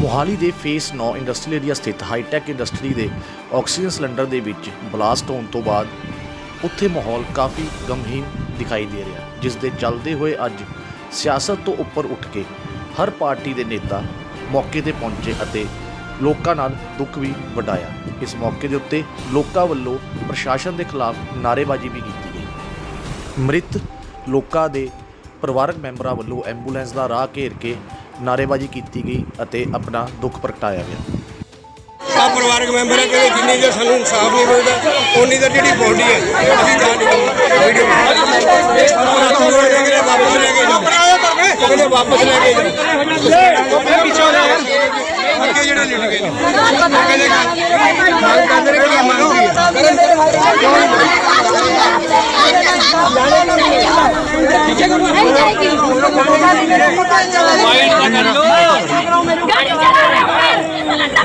ਮੋਹਾਲੀ ਦੇ face 9 industrial area ਸਥਿਤ hi tech industry ਦੇ ਆਕਸੀਜਨ ਸਿਲੰਡਰ ਦੇ ਵਿੱਚ ਬਲਾਸਟ ਹੋਣ ਤੋਂ ਬਾਅਦ ਉੱਥੇ ਮਾਹੌਲ ਕਾਫੀ ਗਮਹੀਨ ਦਿਖਾਈ ਦੇ ਰਿਹਾ। ਜਿਸ ਦੇ ਚੱਲਦੇ ਹੋਏ ਅੱਜ ਸਿਆਸਤ ਤੋਂ ਉੱਪਰ ਉੱਠ ਕੇ ਹਰ ਪਾਰਟੀ ਦੇ ਨੇਤਾ ਮੌਕੇ ਤੇ ਪਹੁੰਚੇ ਅਤੇ ਲੋਕਾਂ ਨਾਲ ਦੁੱਖ ਵੀ ਵਡਾਇਆ। ਇਸ ਮੌਕੇ ਦੇ ਉੱਤੇ ਲੋਕਾਂ ਵੱਲੋਂ ਪ੍ਰਸ਼ਾਸਨ ਦੇ ਖਿਲਾਫ ਨਾਅਰੇਬਾਜ਼ੀ ਵੀ ਕੀਤੀ ਗਈ। ਮ੍ਰਿਤ ਲੋਕਾਂ ਦੇ ਪਰਿਵਾਰਕ ਮੈਂਬਰਾਂ ਵੱਲੋਂ ਐਂਬੂਲੈਂਸ ਦਾ ਰਾਹ ਘੇਰ ਕੇ ਨਾਅਰੇਬਾਜ਼ੀ ਕੀਤੀ ਗਈ ਅਤੇ ਆਪਣਾ ਦੁੱਖ ਪ੍ਰਗਟਾਇਆ ਗਿਆ। ਆ ਪਰਿਵਾਰਕ ਮੈਂਬਰ ਹੈ ਕਿ ਜਿੰਨੀ ਦੇਰ ਸਾਨੂੰ ਇਨਸਾਫ ਨਹੀਂ ਮਿਲਦਾ ਉਨੀ ਦੇਰ ਜਿਹੜੀ ਬੋਡੀ ਹੈ ਅਸੀਂ ਜਾਣ ਨਹੀਂ ਵੀਡੀਓ ਵਾਪਸ ਲੈ ਕੇ ਜਾਓ ਕਹਿੰਦੇ ਵਾਪਸ ਲੈ ਕੇ ਜਾਓ। ਪਿੱਛੇ ਹੋ ਜਾ ਅੱਗੇ ਜਿਹੜੇ ਲਿਟ ਗਏ ਨੇ। ਕੀ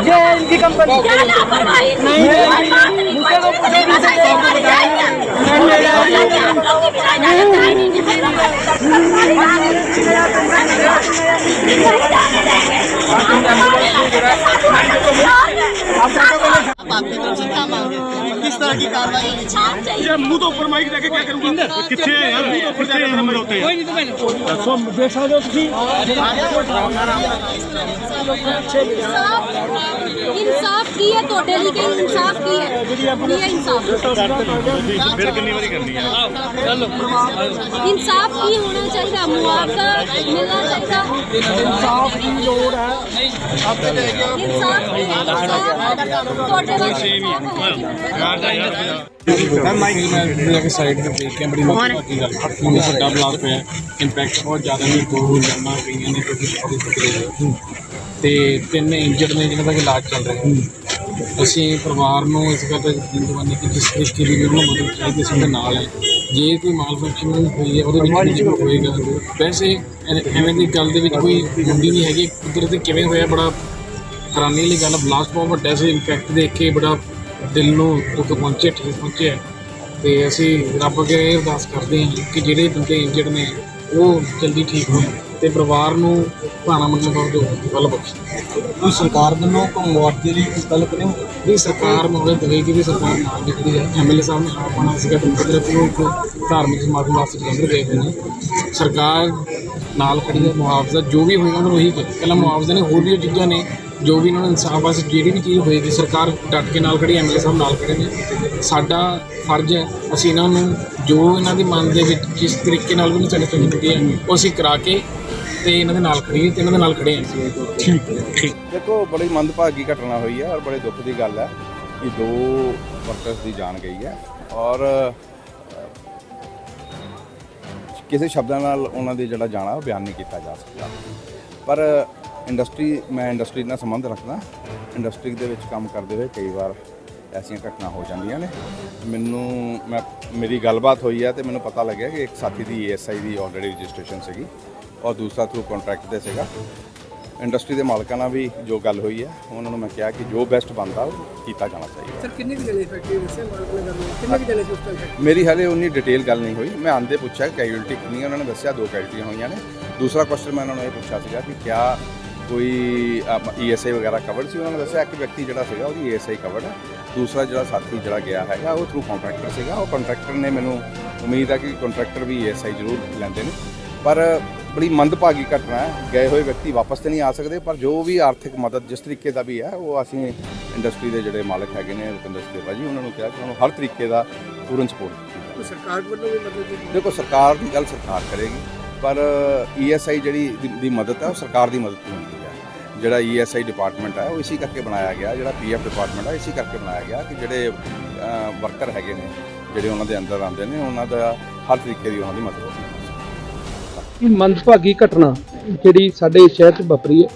ये इनकी कंपनी नहीं मुझे तो आपकी तरफ़ से क्या मांगे किस तरह की कार्रवाई होनी चाहिए? मुँह तो ऊपर माइक जाके क्या करूँगा? कितने यार मुँह तो ऊपर जाके नंबर होते हैं। दसों बेसा दो की इंसाफ की है तो दिल्ली के इंसाफ की है। ये इंसाफ। इंसाफ की होना चाहिए मुआवजा मिलना चाहिए। इंसाफ की लोड़ है। इंसाफ की है ਕੀ ਹੈ ਲੈ ਕੇ ਸਾਈਡ ਤੇ ਦੇਖ ਕੇ ਬੜੀ ਮੱਕੀ ਗੱਲ ਹੁਣ ਵੱਡਾ ਬਲਾਸਟ ਹੋਇਆ ਇੰਪੈਕਟ ਬਹੁਤ ਜ਼ਿਆਦਾ ਨੇ ਦੋ ਜਮਾਂ ਪਈਆਂ ਨੇ ਕਿਉਂਕਿ ਬੜੀ ਤਕਲੀਫ ਤੇ ਤਿੰਨ ਇੰਜਰਡ ਨੇ ਜਿਹਨਾਂ ਦਾ ਇਲਾਜ ਚੱਲ ਰਿਹਾ ਅਸੀਂ ਪਰਿਵਾਰ ਨੂੰ ਇਸ ਗੱਲ ਦਾ ਯਕੀਨ ਕਿ ਜਿਸ ਤਰੀਕੇ ਦੀ ਵੀ ਉਹਨਾਂ ਮਦਦ ਚਾਹੀਦੀ ਅਸੀਂ ਉਹਦੇ ਨਾਲ ਹੈ। ਜੇ ਕੋਈ ਮਾਲ ਫੰਕਸ਼ਨ ਹੋਈ ਹੈ, ਉਹਦੇ ਵਿੱਚ ਕੁਝ ਹੋਏਗਾ, ਵੈਸੇ ਐਵੇਂ ਦੀ ਗੱਲ ਦੇ ਵਿੱਚ ਕੋਈ ਹੁੰਦੀ ਨਹੀਂ ਹੈਗੀ, ਕੁਦਰਤੀ ਕਿਵੇਂ ਹੋਇਆ ਬੜਾ ਹੈਰਾਨੀ ਵਾਲੀ ਗੱਲ ਬਲਾਸਟ ਬਹੁਤ ਵੱਡਾ ਸੀ ਇੰਪੈਕਟ ਦੇਖ ਕੇ ਬੜਾ ਦਿਲ ਨੂੰ ਦੁੱਖ ਪਹੁੰਚੇ ਠੇਸ ਪਹੁੰਚਿਆ। ਤੇ ਅਸੀਂ ਰੱਬ ਅੱਗੇ ਇਹ ਅਰਦਾਸ ਕਰਦੇ ਹਾਂ ਕਿ ਜਿਹੜੇ ਬੰਦੇ ਇੰਜਰਡ ਨੇ ਉਹ ਜਲਦੀ ਠੀਕ ਹੋਣ ਤੇ ਪਰਿਵਾਰ ਨੂੰ ਭਾਣਾ ਮੰਨਣ ਦਾ ਜੋ ਵੱਲ ਬਖਸ਼ੇ। ਕੋਈ ਸਰਕਾਰ ਵੱਲੋਂ ਕੋਈ ਮੁਆਵਜ਼ੇ ਲਈ ਕੋਈ ਗੱਲ ਕਰੇ ਵੀ ਸਰਕਾਰ ਮੁਹੱਲੇ ਦੇਵੇਗੀ ਵੀ ਸਰਕਾਰ ਨਾਲ ਨਿਕਲੀ ਹੈ ਐਮਐਲਏ ਸਾਹਿਬ ਨੇ ਆਪ ਆਣਾ ਸੀਗਾ ਤੇ ਕੁਦਰਤ ਨੂੰ ਇੱਕ ਧਾਰਮਿਕ ਸਮਾਗਮ ਵਾਸਤੇ ਜਲੰਧਰ ਗਏ ਹੋਏ ਨੇ। ਸਰਕਾਰ ਨਾਲ ਖੜੀ ਹੈ ਮੁਆਵਜ਼ਾ ਜੋ ਵੀ ਹੋਏਗਾ ਉਹਨਾਂ ਨੂੰ ਉਹੀ ਕਰੇ ਪਹਿਲਾਂ ਮੁਆਵਜ਼ਾ ਨੇ ਹੋਰ ਵੀ ਚੀਜ਼ਾਂ ਨੇ ਜੋ ਵੀ ਇਹਨਾਂ ਨੂੰ ਇਨਸਾਫ ਵਾਸਤੇ ਜਿਹੜੀ ਵੀ ਚੀਜ਼ ਹੋਏਗੀ ਸਰਕਾਰ ਡਟ ਕੇ ਨਾਲ ਖੜੀ ਐਮਐਲਏ ਸਾਹਿਬ ਨਾਲ ਖੜੇ ਨੇ। ਸਾਡਾ ਫਰਜ਼ ਹੈ ਅਸੀਂ ਇਹਨਾਂ ਨੂੰ ਜੋ ਇਹਨਾਂ ਦੀ ਮਨ ਦੇ ਵਿੱਚ ਜਿਸ ਤਰੀਕੇ ਨਾਲ ਵੀ ਉਹਨਾਂ ਸਾਡੇ ਤੋਂ ਹੁੰਦੀ ਹੈ ਉਹ ਅਸੀਂ ਕਰਾ ਕੇ ਤੇ ਇਹਨਾਂ ਦੇ ਨਾਲ ਖੜੀਏ ਤੇ ਇਹਨਾਂ ਦੇ ਨਾਲ ਖੜੇ ਹਾਂ। ਦੇਖੋ ਬੜੀ ਮੰਦਭਾਗੀ ਘਟਨਾ ਹੋਈ ਹੈ ਔਰ ਬੜੇ ਦੁੱਖ ਦੀ ਗੱਲ ਹੈ ਕਿ ਦੋ ਵਰਕਰਸ ਦੀ ਜਾਨ ਗਈ ਹੈ ਔਰ ਕਿਸੇ ਸ਼ਬਦਾਂ ਨਾਲ ਉਹਨਾਂ ਦੀ ਜਿਹੜਾ ਜਾਣਾ ਉਹ ਬਿਆਨ ਨਹੀਂ ਕੀਤਾ ਜਾ ਸਕਦਾ। ਪਰ ਇੰਡਸਟਰੀ ਮੈਂ ਇੰਡਸਟਰੀ ਨਾਲ ਸੰਬੰਧ ਰੱਖਦਾ। ਇੰਡਸਟਰੀ ਦੇ ਵਿੱਚ ਕੰਮ ਕਰਦੇ ਹੋਏ ਕਈ ਵਾਰ ਐਸੀਆਂ ਘਟਨਾ ਹੋ ਜਾਂਦੀਆਂ ਨੇ। ਮੈਨੂੰ ਮੈਂ ਮੇਰੀ ਗੱਲਬਾਤ ਹੋਈ ਹੈ ਤੇ ਮੈਨੂੰ ਪਤਾ ਲੱਗਿਆ ਕਿ ਇੱਕ ਸਾਥੀ ਦੀ ਏਐਸਆਈ ਦੀ ਆਲਰੇਡੀ ਰਜਿਸਟ੍ਰੇਸ਼ਨ ਸੀਗੀ। ਔਰ ਦੂਸਰਾ ਥਰੂ ਕੰਟਰੈਕਟ ਤੇ ਸੀਗਾ। ਇੰਡਸਟਰੀ ਦੇ ਮਾਲਕਾਂ ਨਾਲ ਵੀ ਜੋ ਗੱਲ ਹੋਈ ਹੈ ਉਹਨਾਂ ਨੂੰ ਮੈਂ ਕਿਹਾ ਕਿ ਜੋ ਬੈਸਟ ਬਣਦਾ ਉਹ ਕੀਤਾ ਜਾਣਾ ਚਾਹੀਦਾ। ਸਰ ਕਿੰਨੇ ਜਣੇ ਫੈਕਟਰੀ ਦੱਸਿਆ ਮਾਲਕ ਨੇ ਗੱਲ ਕਿੰਨੇ ਜਣੇ ਸੀ ਉਸ ਟਾਈਮ ਮੇਰੀ ਹਾਲੇ ਉਨੀ ਡਿਟੇਲ ਗੱਲ ਨਹੀਂ ਹੋਈ। ਮੈਂ ਆਂਦੇ ਪੁੱਛਿਆ ਕੈਜੂਅਲਟੀ ਕਿੰਨੀ ਉਹਨਾਂ ਨੇ ਦੱਸਿਆ ਦੋ ਕੈਜੂਅਲਟੀਆਂ ਹੋਈਆਂ ਨੇ। ਦੂਸਰਾ ਕੁਐਸਚਨ ਮੈਂ ਉਹਨਾਂ ਨੂੰ ਇਹ ਪੁੱਛਿਆ ਸੀਗਾ ਕਿ ਕਿਆ ਕੋਈ ਈਐਸਆਈ ਵਗੈਰਾ ਕਵਰਡ ਸੀ ਉਹਨਾਂ ਨੇ ਦੱਸਿਆ ਇੱਕ ਵਿਅਕਤੀ ਜਿਹੜਾ ਸੀਗਾ ਉਹਦੀ ਈਐਸਆਈ ਕਵਰਡ ਹੈ ਦੂਸਰਾ ਜਿਹੜਾ ਸਾਥੀ ਜਿਹੜਾ ਗਿਆ ਹੈਗਾ ਉਹ ਥਰੂ ਕੰਟਰੈਕਟਰ ਸੀਗਾ। ਉਹ ਕੰਟਰੈਕਟਰ ਨੇ ਮੈਨੂੰ ਉਮੀਦ ਹੈ ਕਿ ਕੰਟਰੈਕਟਰ ਵੀ ਈਐਸਆਈ ਜ਼ਰੂਰ ਲੈਂਦੇ ਨੇ। ਪਰ ਬੜੀ ਮੰਦਭਾਗੀ ਘਟਨਾ ਹੈ। ਗਏ ਹੋਏ ਵਿਅਕਤੀ ਵਾਪਸ ਤੇ ਨਹੀਂ ਆ ਸਕਦੇ ਪਰ ਜੋ ਵੀ ਆਰਥਿਕ ਮਦਦ ਜਿਸ ਤਰੀਕੇ ਦਾ ਵੀ ਹੈ ਉਹ ਅਸੀਂ ਇੰਡਸਟਰੀ ਦੇ ਜਿਹੜੇ ਮਾਲਕ ਹੈਗੇ ਨੇ ਰੁਪਿੰਦਰ ਸਤੇਵਾ ਜੀ ਉਹਨਾਂ ਨੂੰ ਕਿਹਾ ਕਿ ਉਹਨਾਂ ਨੂੰ ਹਰ ਤਰੀਕੇ ਦਾ ਪੂਰਨ ਸਪੋਰਟ ਸਰਕਾਰ ਵੱਲੋਂ ਵੀ ਮਦਦ ਦੇਖੋ ਸਰਕਾਰ ਦੀ ਗੱਲ ਸਰਕਾਰ ਕਰੇਗੀ ਪਰ ਈਐਸਆਈ ਜਿਹੜੀ ਦੀ- ਮਦਦ ਹੈ ਉਹ ਸਰਕਾਰ ਦੀ ਮਦਦ ਹੁੰਦੀ ਹੈ। ਜਿਹੜਾ ਈਐਸਆਈ ਡਿਪਾਰਟਮੈਂਟ ਹੈ ਉਹ ਇਸੇ ਕਰਕੇ ਬਣਾਇਆ ਗਿਆ, ਜਿਹੜਾ ਪੀਐਫ ਡਿਪਾਰਟਮੈਂਟ ਹੈ ਇਸੇ ਕਰਕੇ ਬਣਾਇਆ ਗਿਆ ਕਿ ਜਿਹੜੇ ਵਰਕਰ ਹੈਗੇ ਨੇ, ਜਿਹੜੇ ਉਹਨਾਂ ਦੇ ਅੰਦਰ ਆਉਂਦੇ ਨੇ, ਉਹਨਾਂ ਦਾ ਹਰ ਤਰੀਕੇ ਦੀ ਉਹਨਾਂ ਦੀ ਮਦਦ ਹੋਵੇ ਇਹ ਮੰਦਭਾਗੀ ਘਟਨਾ ਜਿਹੜੀ ਸਾਡੇ ਸ਼ਹਿਰ 'ਚ ਵਾਪਰੀ ਹੈ,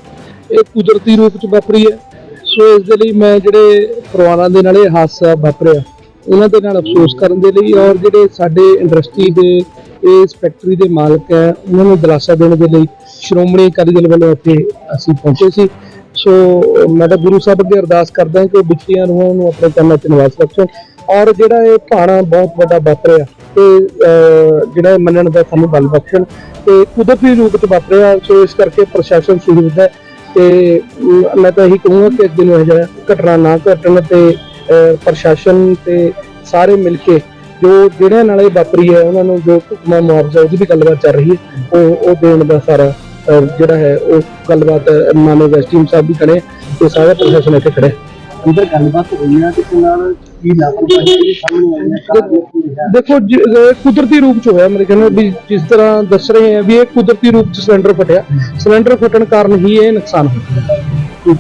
ਇਹ ਕੁਦਰਤੀ ਰੂਪ 'ਚ ਵਾਪਰੀ ਹੈ। ਸੋ ਇਸ ਦੇ ਲਈ ਮੈਂ ਜਿਹੜੇ ਪਰਿਵਾਰਾਂ ਦੇ ਨਾਲ ਇਹ ਹਾਦਸਾ ਵਾਪਰਿਆ, ਉਹਨਾਂ ਦੇ ਨਾਲ ਅਫਸੋਸ ਕਰਨ ਦੇ ਲਈ ਔਰ ਜਿਹੜੇ ਸਾਡੇ ਇੰਡਸਟਰੀ ਦੇ ਇਸ ਫੈਕਟਰੀ ਦੇ ਮਾਲਕ ਹੈ ਉਹਨਾਂ ਨੂੰ ਦਿਲਾਸਾ ਦੇਣ ਦੇ ਲਈ ਸ਼੍ਰੋਮਣੀ ਅਕਾਲੀ ਦਲ ਵੱਲੋਂ ਇੱਥੇ ਅਸੀਂ ਪਹੁੰਚੇ ਸੀ। ਸੋ ਮੈਂ ਤਾਂ ਗੁਰੂ ਸਾਹਿਬ ਅੱਗੇ ਅਰਦਾਸ ਕਰਦਾ ਕਿ ਵਿਛੜੀਆਂ ਰੂਹਾਂ ਨੂੰ ਆਪਣੇ ਕੰਨਾਂ 'ਚ ਨਿਵਾਸ ਬਖਸ਼ਣ ਔਰ ਜਿਹੜਾ ਇਹ ਭਾਣਾ ਬਹੁਤ ਵੱਡਾ ਵਾਪਰਿਆ ਤੇ ਜਿਹੜਾ ਮੰਨਣ ਦਾ ਸਾਨੂੰ ਬਲ ਬਖਸ਼ਣ ਤੇ ਕੁਦਰਤੀ ਰੂਪ ਚ ਵਾਪਰਿਆ ਸੋ ਇਸ ਕਰਕੇ ਪ੍ਰਸ਼ਾਸਨ ਸੁਹਿਰਦ ਹੈ। ਤੇ ਮੈਂ ਤਾਂ ਇਹੀ ਕਹੂੰਗਾ ਕਿ ਅੱਗੇ ਨੂੰ ਇਹ ਜਿਹਾ ਘਟਨਾ ਨਾ ਘਟਣ ਤੇ ਅਹ, ਪ੍ਰਸ਼ਾਸਨ ਤੇ ਸਾਰੇ ਮਿਲ ਕੇ ਜੋ ਜਿਹੜਿਆਂ ਨਾਲ ਇਹ ਵਾਪਰੀ ਹੈ ਉਹਨਾਂ ਨੂੰ ਜੋ ਢੁਕਵਾਂ ਮੁਆਵਜ਼ਾ ਉਹਦੀ ਵੀ ਗੱਲਬਾਤ ਚੱਲ ਰਹੀ ਹੈ। ਉਹ ਉਹ ਦੇਣ ਦਾ ਸਾਰਾ ਜਿਹੜਾ ਹੈ ਉਹ ਗੱਲਬਾਤ ਮਾਨਵ ਐਸਟੀਮ ਸਾਹਿਬ ਵੀ ਖੜੇ ਤੇ ਸਾਰਾ ਪ੍ਰਸ਼ਾਸਨ ਇੱਥੇ ਖੜੇ ਅੰਦਰ ਗੱਲਬਾਤ ਹੋਈ ਹੈ ਕਿ ਨਾਲ ਕੀ ਲਾਪਰਵਾਹੀ ਸਾਹਮਣੇ ਆਈ ਹੈ ਦੇਖੋ ਕੁਦਰਤੀ ਰੂਪ ਚ ਹੋਇਆ ਮੇਰੇ ਨਾਲ ਵੀ ਜਿਸ ਤਰ੍ਹਾਂ ਦੱਸ ਰਹੇ ਆ ਵੀ ਇਹ ਕੁਦਰਤੀ ਰੂਪ ਚ ਸਿਲੰਡਰ ਫਟਿਆ। ਸਿਲੰਡਰ ਫਟਣ ਕਾਰਨ ਹੀ ਇਹ ਨੁਕਸਾਨ ਹੋਇਆ।